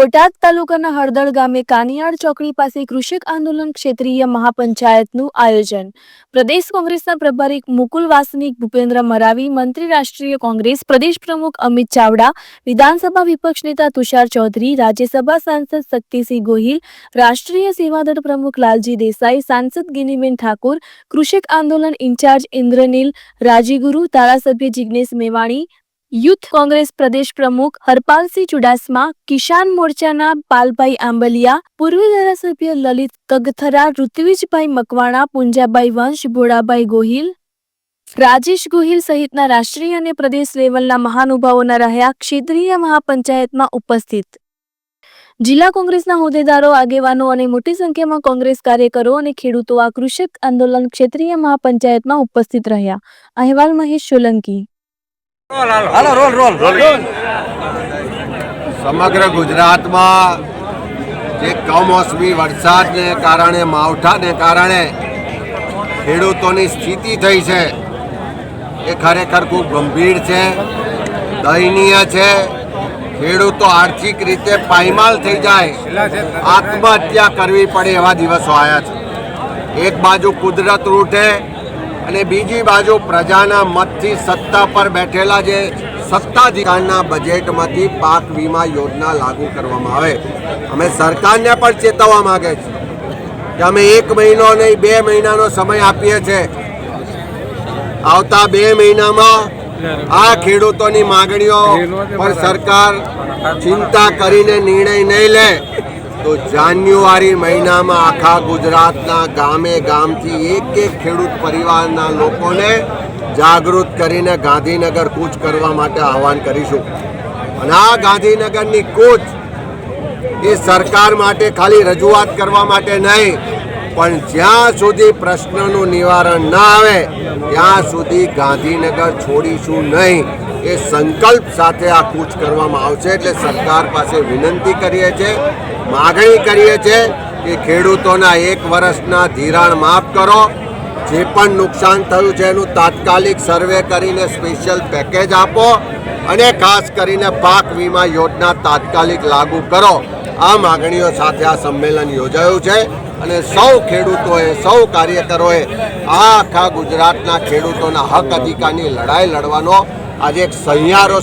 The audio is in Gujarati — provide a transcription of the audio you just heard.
બોટાદ તાલુકાના હળદળ ગામે કાનિયાળ ચોકડી પાસે કૃષક આંદોલન ક્ષેત્રીય મહાપંચાયતનું આયોજન. પ્રદેશ કોંગ્રેસના પ્રભારી મુકુલ વાસનિક, ભૂપેન્દ્ર મરાવી, મંત્રી રાષ્ટ્રીય કોંગ્રેસ પ્રદેશ પ્રમુખ અમિત ચાવડા, વિધાનસભા વિપક્ષ નેતા તુષાર ચૌધરી, રાજ્યસભા સાંસદ શક્તિસિંહ ગોહિલ, રાષ્ટ્રીય સેવાદળ પ્રમુખ લાલજી દેસાઈ, સાંસદ ગિનીબેન ઠાકોર, કૃષક આંદોલન ઇન્ચાર્જ ઇન્દ્રનીલ રાજીગુરુ, ધારાસભ્ય જિગ્નેશ મેવાણી યુથ કોંગ્રેસ પ્રદેશ પ્રમુખ હરપાલસિંહ ચુડાસમા, કિસાન મોરચાના પાલભાઈ આંબલિયા, પૂર્વ ધારાસભ્ય લલિત કગથરા, ઋત્વિજભાઈ મકવાણા, પુંજાભાઈ વંશ, ભોળાભાઈ ગોહિલ, રાજેશ ગોહિલ સહિતના રાષ્ટ્રીય અને પ્રદેશ લેવલના મહાનુભાવોના રહ્યા ક્ષેત્રીય મહાપંચાયતમાં ઉપસ્થિત. જિલ્લા કોંગ્રેસના હોદ્દેદારો, આગેવાનો અને મોટી સંખ્યામાં કોંગ્રેસ કાર્યકરો અને ખેડૂતો આ કૃષક આંદોલન ક્ષેત્રીય મહાપંચાયતમાં ઉપસ્થિત રહ્યા. અહેવાલ મહેશ સોલંકી. સમગ્ર ગુજરાતમાં જે કમોસમી વરસાદને કારણે, માવઠાને કારણે ખેડૂતોની સ્થિતિ થઈ છે, એ ખરેખર ખૂબ ગંભીર છે, દયનીય છે. ખેડૂતો આર્થિક રીતે પાયમાલ થઈ જાય. આત્મહત્યા કરવી પડે એવા દિવસો આવ્યા છે. એક બાજુ કુદરત રૂઠે અને બીજી બાજુ પ્રજાના મતથી સત્તા પર બેઠેલા જે સત્તાધિકારના બજેટમાંથી પાક વીમા યોજના લાગુ કરવામાં આવે. અમે સરકારને પણ ચેતવવા માગે છે કે અમે એક મહિનો નહીં, બે મહિનાનો સમય આપીએ છીએ. આવતા બે મહિનામાં આ ખેડૂતોની માગણીઓ પર સરકાર ચિંતા કરીને નિર્ણય નહીં લે. તો જાન્યુઆરી મહિનામાં આખા ગુજરાતના ગામે ગામથી એક એક ખેડૂત પરિવારના લોકોને જાગૃત કરીને ગાંધીનગર કૂચ કરવા માટે આહવાન કરીશું. અને આ ગાંધીનગરની કૂચ એ સરકાર માટે ખાલી રજૂઆત કરવા માટે નહીં પણ જ્યાં સુધી પ્રશ્નનું નિવારણ ન આવે, ત્યાં સુધી ગાંધીનગર છોડીશું નહીં. એ સંકલ્પ સાથે આ કૂચ કરવામાં આવશે એટલે સરકાર પાસે વિનંતી કરીએ છીએ, માગણી કરીએ છીએ કે ખેડૂતોના એક વર્ષના ધિરાણ માફ કરો. જે પણ નુકસાન થયું છે એનું તાત્કાલિક સર્વે કરીને સ્પેશિયલ પેકેજ આપો અને ખાસ કરીને પાક વીમા યોજના તાત્કાલિક લાગુ કરો. આ માગણીઓ સાથે આ સંમેલન યોજાયું છે અને સૌ ખેડૂતોએ, સૌ કાર્યકરોએ આ આખા ગુજરાતના ખેડૂતોના હક અધિકારની લડાઈ લડવાનો આજે એક સહિયારો